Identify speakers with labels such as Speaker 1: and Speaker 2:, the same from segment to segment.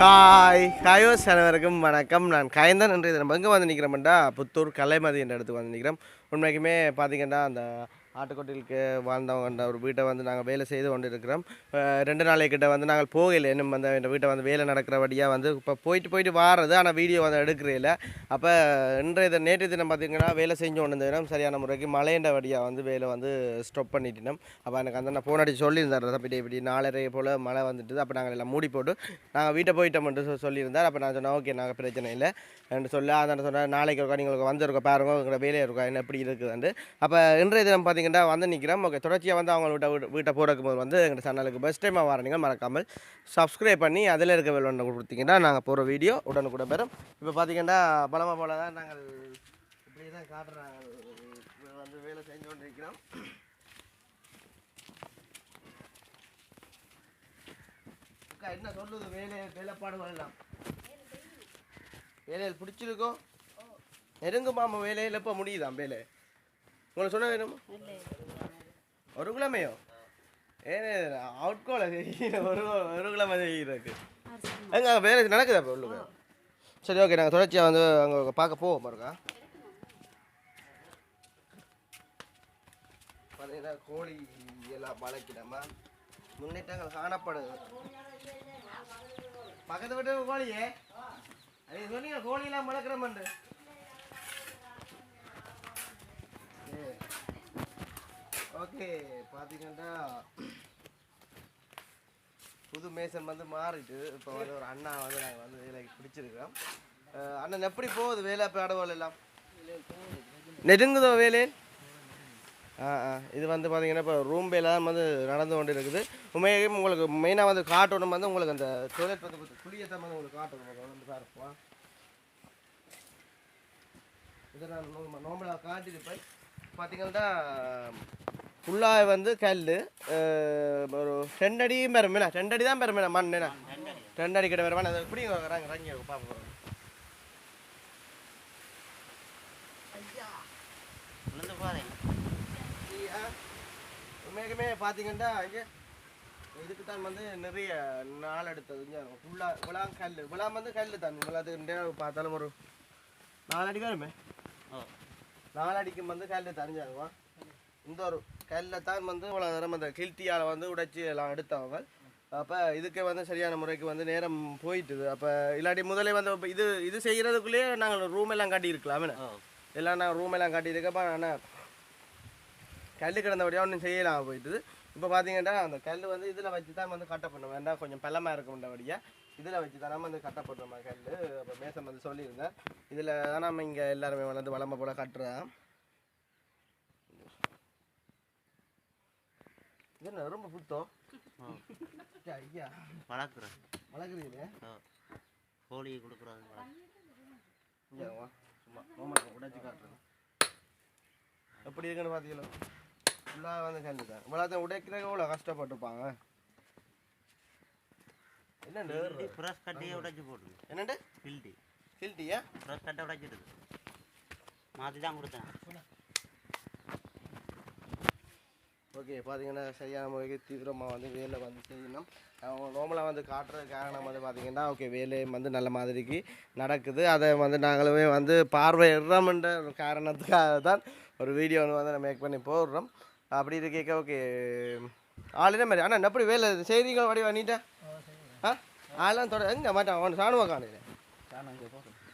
Speaker 1: Hi ஹாயோ அனைவருக்கும் வணக்கம் நான் காயந்தான் நன்றி தினம் எங்கே வந்து நிற்கிறோம்டா புத்தூர் கலைமதி என்ற இடத்துக்கு வந்து நிற்கிறோம் உண்மைக்குமே பார்த்தீங்கன்னா அந்த ஆட்டுக்கொட்டிலுக்கு வாழ்ந்தவங்க ஒரு வீட்டை வந்து நாங்கள் வேலை செய்து கொண்டு இருக்கிறோம் ரெண்டு நாளைக்கிட்ட வந்து நாங்கள் போகலை. இன்னும் அந்த இந்த வீட்டை வந்து வேலை நடக்கிறபடியாக வந்து இப்போ போயிட்டு போயிட்டு வாரது. ஆனால் வீடியோ வந்து எடுக்கிறதில்ல அப்போ இன்றைய தினம் நேற்று தினம் பார்த்தீங்கன்னா வேலை செஞ்சு கொண்டு இருந்தோம் சரியான முறைக்கு மழையண்ட வழியாக வந்து வேலை வந்து ஸ்டாப் பண்ணிட்டோம் அப்போ எனக்கு அந்த நான் ஃபோன் அடிச்சு சொல்லியிருந்தார் இப்படி இப்படி நாலரை போல் மழை வந்துட்டு அப்போ நாங்கள் எல்லாம் மூடி போட்டு நாங்கள் வீட்டை போயிட்டோம்ட்டு சொ- சொல்லியிருந்தார். அப்போ நான் சொன்னேன் ஓகே நாங்கள் பிரச்சனை இல்லை. என்று சொல்ல அதான் சொன்னேன் நாளைக்கு இருக்கா நீங்கள் வந்துருக்கோம். பாருங்க உங்களோட வேலையை இருக்கா? என்ன எப்படி இருக்குதுன்ட்டு அப்போ இன்றைய தினம் பார்த்தீங்கன்னா வந்து நிற்கிறோம் ஓகே தொடர்ச்சியாக வந்து அவங்க வீட்டை வீட்டு- வீட்டை போகிறதுக்கு போது வந்து எங்கள் சேனலுக்கு பெஸ்ட் டைமாக வரீங்க மறக்காமல் சப்ஸ்கிரைப் பண்ணி அதில் இருக்க வேலை ஒன்று கொடுத்தீங்கன்னா நாங்கள் போகிற வீடியோ உடனுக்குட பெறும். இப்போ பார்த்தீங்கன்னா பலமாக போல தான் நாங்கள் இப்படி தான் காட்டுறாங்க வந்து வேலை செஞ்சு கொண்டிருக்கிறோம். அக்கா என்ன சொல்லுது? வேலை வேலைப்பாடுகள் எல்லாம்? வேலையில் பிடிச்சிருக்கோம் நெருங்கு மாமா வேலையில் இப்போ முடியுதான் வேலை? உங்களை சொன்ன வேணுமா ஒரு கிழமையோ? ஏன்னு அவுட்கோல ஒரு ஒரு கிழமை செய்கிறதுக்கு எங்க அங்கே வேலை நடக்குதா இப்போ உள்ளுக்கு? சரி ஓகே நாங்கள் தொடர்ச்சியாக வந்து அங்கே பார்க்க போவோம் பாருங்க. பார்த்தீங்கன்னா கோழி எல்லாம் வளர்க்கிடமா முன்னேற்றங்கள் காணப்படுது. பக்கத்து வீட்டு கோழியே? அது சொன்னீங்க கோழியெல்லாம் வளர்க்குறோம்ண்டு ஓகே பார்த்தீங்கன்னா புது மேசன் வந்து மாறிட்டு இப்போ வந்து ஒரு அண்ணா வந்து நாங்கள் வந்து வேலைக்கு பிடிச்சிருக்கோம். அண்ணன் எப்படி போகுது வேலை பாடவோல் எல்லாம்? நெருங்குதோ வேலை? ஆ ஆ இது வந்து பார்த்தீங்கன்னா இப்போ ரூம் வேலை தான் வந்து நடந்து கொண்டு இருக்குது உண்மையாக உங்களுக்கு மெயினாக வந்து காட்டணும் வந்து உங்களுக்கு அந்த டொய்லெட் வந்து குளியத்தான் வந்து உங்களுக்கு காட்டணும். வந்து பாருப்பா இதை நான் நோம்பலாக காட்டியிருப்பேன் பார்த்தீங்கன்னா ஃபுல்லாக வந்து கல் ஒரு ரெண்டு அடியும் பெருமைண்ணா. ரெண்டு அடி தான் பெருமைண்ணா மண் என்ன ரெண்டு அடி கிட்ட பெருமை. அதை எப்படி வராங்க இறங்கி பார்ப்போம். உண்மையாகவே பார்த்தீங்கன்னா இங்கே இதுக்கு தான் வந்து நிறைய நாள் எடுத்தது. இங்கே ஃபுல்லாக விழாம் கல் விழாம் வந்து கல் தான் விழாத்துக்கு பார்த்தாலும் ஒரு நாலு அடி வருமே
Speaker 2: ஓ
Speaker 1: நாலு அடிக்கும் வந்து கல் தரிஞ்சாகுமா இந்த ஒரு கல்லை தான் வந்து இவ்வளோ நேரம் அந்த கிழ்த்தியால் வந்து உடைச்சி எல்லாம் எடுத்தவங்க. அப்போ இதுக்கே வந்து சரியான முறைக்கு வந்து நேரம் போயிட்டுது. அப்போ இல்லாட்டி முதலே வந்து இது இது செய்கிறதுக்குள்ளேயே நாங்கள் ரூம் எல்லாம் காட்டியிருக்கலாமே எல்லாம் நான் ரூம் எல்லாம் காட்டியிருக்கப்ப ஆனால் கல் கிடந்தபடியாக ஒன்றும் செய்யலாம் போயிட்டுது. இப்போ பார்த்தீங்கன்னா அந்த கல் வந்து இதில் வச்சு தான் வந்து கட்ட பண்ணும் வேண்டாம் கொஞ்சம் பள்ளமாக இருக்கும்ன்றபடியாக இதில் வச்சு தான் நம்ம வந்து கட்ட பண்ணுறோம் கல் அப்போ மேசன் வந்து சொல்லியிருந்தேன். இதில் தான் நம்ம இங்கே எல்லாருமே வந்து வளமை போல் கட்டுறோம். இது என்ன ரொம்ப புத்தம்
Speaker 2: ஓ
Speaker 1: ஐயா.
Speaker 2: வளர்க்குறேன்.
Speaker 1: வளர்க்குறீங்களே?
Speaker 2: கோழி கொடுக்குறது
Speaker 1: இங்கே வா சும்மா நோம்பலை உடைச்சி காட்டுறேன். எப்படி இருக்குன்னு பார்த்தீங்களா ஃபுல்லாக வந்து தான் இவ்வளோ உடைக்கிறதுக்கு எவ்வளோ கஷ்டப்பட்டுருப்பாங்க என்ன
Speaker 2: ப்ரெஸ் கட்டியே உடைச்சி போட்டுங்க
Speaker 1: என்னண்டு
Speaker 2: பில்டி
Speaker 1: கில்ட்டியா
Speaker 2: ப்ரெஸ் கட்டை உடைச்சிடுது. மாற்றி தான் கொடுத்தேன்.
Speaker 1: ஓகே பார்த்தீங்கன்னா சரியான முறைக்கு தீவிரமாக வந்து வேலை வந்து செய்யணும். நோம்பலாக வந்து காட்டுறது காரணம் வந்து பார்த்தீங்கன்னா ஓகே வேலை வந்து நல்ல மாதிரிக்கு நடக்குது. அதை வந்து நாங்களுமே வந்து பார்வையிடுறோம்ன்ற ஒரு காரணத்துக்காக தான் ஒரு வீடியோ வந்து வந்து மேக் பண்ணி போடுறோம். அப்படி இருக்கேக்க ஓகே. ஆளுனே மாதிரி. அண்ணா எப்படி வேலை செய்கிறீங்க வடி பண்ணிட்டா ஆ? ஆளெல்லாம் தொட எங்கே மாட்டான் அவன் சாணுவா காணையில்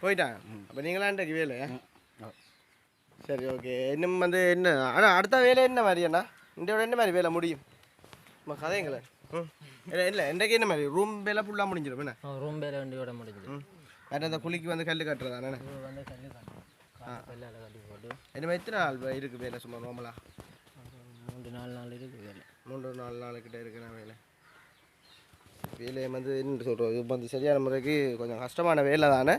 Speaker 1: போயிட்டான். அப்போ நீங்களாம் இன்றைக்கு வேலை? சரி ஓகே. இன்னும் வந்து என்ன? ஆனால் அடுத்த வேலை என்ன மாதிரி விட என்ன மாதிரி வேலை முடியும்? நம்ம கதைங்களேன் ம். இல்லை இல்லை இன்றைக்கு என்ன மாதிரி? ரூம் வேலை ஃபுல்லாக முடிஞ்சிடும் என்ன?
Speaker 3: ரூம் பேர் வண்டியோட முடிஞ்சது
Speaker 1: ம். வேறு அந்த குழிக்கு வந்து கல் கட்டுறதா
Speaker 3: வந்து காட்டும் கல்லால் கட்டி
Speaker 1: என்ன எத்தனை நாள் வே- இருக்கு வேலை சும்மா நார்மலாக
Speaker 3: மூன்று நாலு நாள் இருக்கு வேலை.
Speaker 1: மூன்று நாலு நாளுக்கிட்ட இருக்குண்ணா வேலை. வேலையை வந்து என்ன சொல்கிறது இது வந்து சரியான முறைக்கு கொஞ்சம் கஷ்டமான வேலை தானே?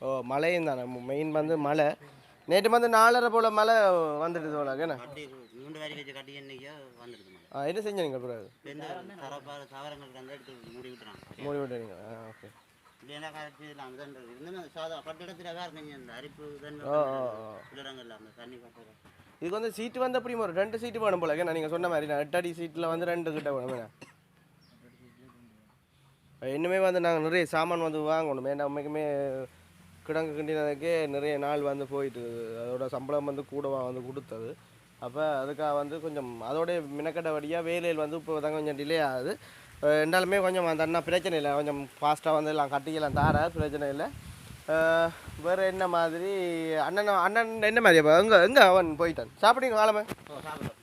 Speaker 1: ஓ மழையும் தானே. மெயின் வந்து மழை. நேற்று வந்து நாலரை போல் மழை வந்துடுது போலக்கண்ணே
Speaker 2: மூன்று வேலை வச்சு கட்டி என்னைக்கோ வந்துடுது
Speaker 1: என்ன செஞ்சீங்க பிறகு?
Speaker 2: எந்த தரப்பாறு சவரங்களுக்கு அந்த எடுத்து மூடி விட்டுறாங்க.
Speaker 1: மூடி விட்டுறீங்க ஓகே.
Speaker 2: இல்லைன்னா கரைச்சி அந்த சாதா கட்டிடத்தில் வேறு கொஞ்சம் இந்த அரிப்பு இடங்கள்ல அந்த தண்ணி கட்டுறது
Speaker 1: இதுக்கு வந்து சீட்டு வந்து எப்படி ஒரு ரெண்டு சீட்டு வேணும் போல. ஏன்னா நீங்கள் சொன்ன மாதிரி நான் எட்டு அடி சீட்டில் வந்து ரெண்டு கிட்ட வேணும்? இன்னுமே வந்து நாங்கள் நிறைய சாமான் வந்து வாங்கணும். ஏன்னா உண்மைக்குமே கிடங்கு கிண்டினதுக்கே நிறைய நாள் வந்து போயிட்டு அதோட சம்பளம் வந்து கூடவா வந்து கொடுத்தது. அப்போ அதுக்காக வந்து கொஞ்சம் அதோடைய மினக்கட்ட வழியாக வேலையில் வந்து இப்போ தான் கொஞ்சம் டிலே ஆகுது. இருந்தாலுமே கொஞ்சம் அந்த அண்ணா பிரச்சனை இல்லை. கொஞ்சம் ஃபாஸ்ட்டாக வந்து எல்லாம் கட்டிக்கலாம் தார பிரச்சனை இல்லை. வேறு என்ன மாதிரி அண்ணன் அண்ணன் என்ன மாதிரி அப்போ எங்கே எங்கே அவன் போயிட்டான்? சாப்பிட்டீங்க காலமே
Speaker 2: ஓ சாப்பிடும்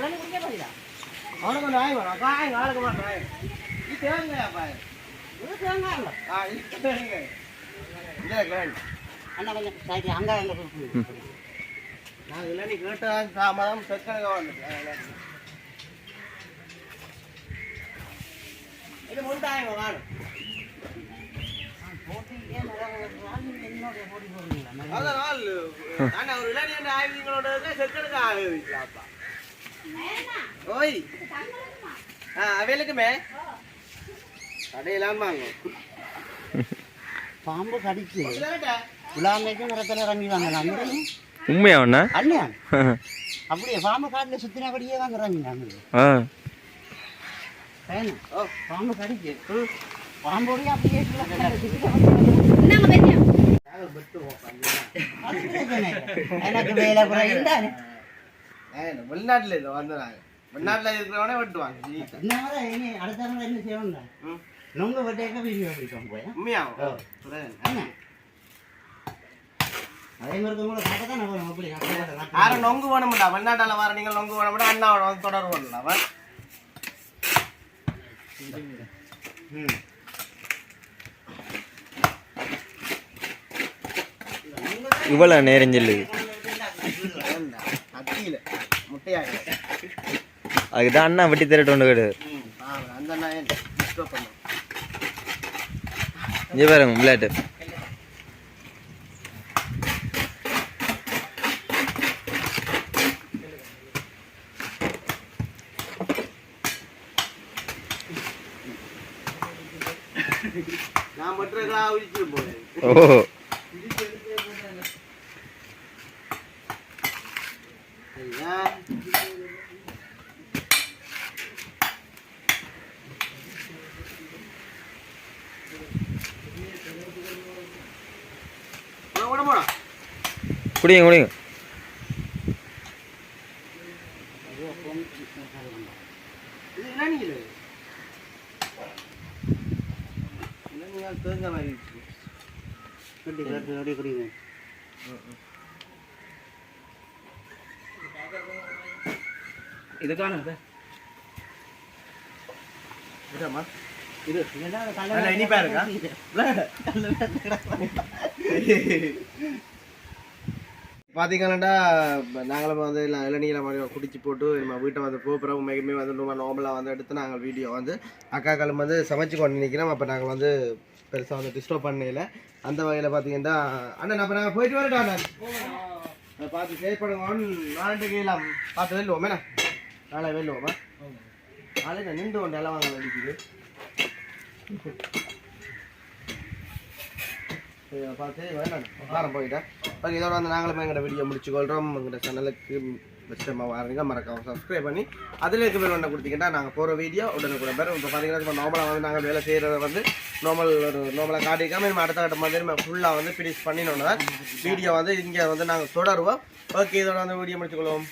Speaker 1: அவனுக்கு கொஞ்சம் ஆய் வரும் காய் ஆளுக்கு மாட்டேன் இது தேவைங்கப்பா ஆ இது தேவைங்க இல்லை கேள்
Speaker 2: அண்ணா கொஞ்சம் சைக்கிள் அங்கே அங்கே
Speaker 1: நான் இல்லை நீ கேட்ட தாமதம் செக்கனுக்கு வந்துட்டு இது முண்டாயம் வாணும் அதனால் நான் ஒரு இளநீ என்ன ஆய்வுங்களோட செக்கனுக்கு ஆகுதுப்பா ஓய். ஆ அவைகளுக்குமே கடையெல்லாம் வாங்க.
Speaker 2: பாம்பு கடிச்சு விழாமைக்கு நிறத்தில் இறங்கி. வாங்கலாம்
Speaker 4: உண்மையாவண்ணா
Speaker 2: அண்ணியா? அப்படியே பாம்பு காட்டில் சுத்தினபடியே வாங்க இறங்கினாங்க பாம்பு கடிச்சு பாம்போடய அப்படியே. எனக்கு வேலை தானே
Speaker 1: வெளிநாட்டில் இல்லை வந்துடுறாங்க வெளிநாட்டில் இருக்கிறவனே வெட்டுவாங்க ஜீவிதா.
Speaker 2: என்ன அடுத்த முறை என்ன செய்யணும்
Speaker 1: ம்.
Speaker 2: நொங்கு வெட்டேக்க வீடியோ பிடிக்கும் போய். என்ன? அதே மாதிரி கூட கட்ட தான் அப்படி
Speaker 1: யாரும் நொங்கு வேணும்டா. வெளிநாட்டால வர நீங்கள் நொங்கு வேணும்டா. அண்ணாவோட வந்து தொடர்பு பண்ணலாம் அவன் ம்.
Speaker 4: இவ்வளோ நேரம் சொல்லுது. அதுக்கு தான் அண்ணா வெட்டி திரட்டு ஒன்று
Speaker 1: பண்ணும்
Speaker 4: இங்கே பாருங்க விளையாட்டு ஓ
Speaker 1: ஐயா
Speaker 4: குடிங்க குடிங்க
Speaker 1: இது என்ன இது? தேங்க மாதிரி இருக்கு.
Speaker 2: கட்டி கட்டி கட்டி குடிங்க
Speaker 1: இதாம்மா?
Speaker 2: இது
Speaker 1: நல்ல இனிப்பா இருக்கா? பார்த்தீங்கன்னாடா நாங்களும் வந்து இல்லை இளநீரை மாதிரி குடிச்சு போட்டு நம்ம வீட்டை வந்து போகிறோம் உண்மைக்குமே வந்து ரொம்ப நார்மலாக வந்து எடுத்து நாங்கள் வீடியோ வந்து அக்காக்களும் வந்து சமைச்சு கொண்டு நிற்கிறோம் அப்போ நாங்கள் வந்து பெருசாக வந்து டிஸ்டர்ப் பண்ணல அந்த வகையில் பார்த்தீங்கன்னா அண்ணன் அப்போ நாங்கள் போயிட்டு வரட்டோம் அண்ணன்? பார்த்து செயல்படுங்க நாளைக்கு கீழாம் பார்த்து வெல்லுவோம். நாளை வெல்லுவோமா? நாளைக்கு நின்று கொண்டு எல்லாம் வாங்க சரி, பார்த்து வேணாம் போயிட்டேன் ஓகே இதோட வந்து நாங்களும் எங்களோட வீடியோ முடிச்சுக்கொள்கிறோம் எங்களோட சேனலுக்கு பெஸ்ட்டமாக வாருங்க மறக்காம சப்ஸ்கிரைப் பண்ணி அதில் இருக்க பேர் ஒன்று கொடுத்தீங்கன்னா நாங்கள் போகிற வீடியோ உடனே கூட பேர் இப்போ பார்த்தீங்கன்னா இப்போ நார்மலாக வந்து நாங்கள் வேலை செய்கிறத வந்து நார்மல் ஒரு நார்மலாக காட்டிக்காமல் நம்ம அடுத்த கட்ட மாதிரி நம்ம ஃபுல்லாக வந்து ஃபினிஷ் பண்ணினோன்னா வீடியோ வந்து இங்கே வந்து நாங்கள் தொடருவோம் ஓகே இதோட வந்து வீடியோ முடிச்சுக்கொள்வோம்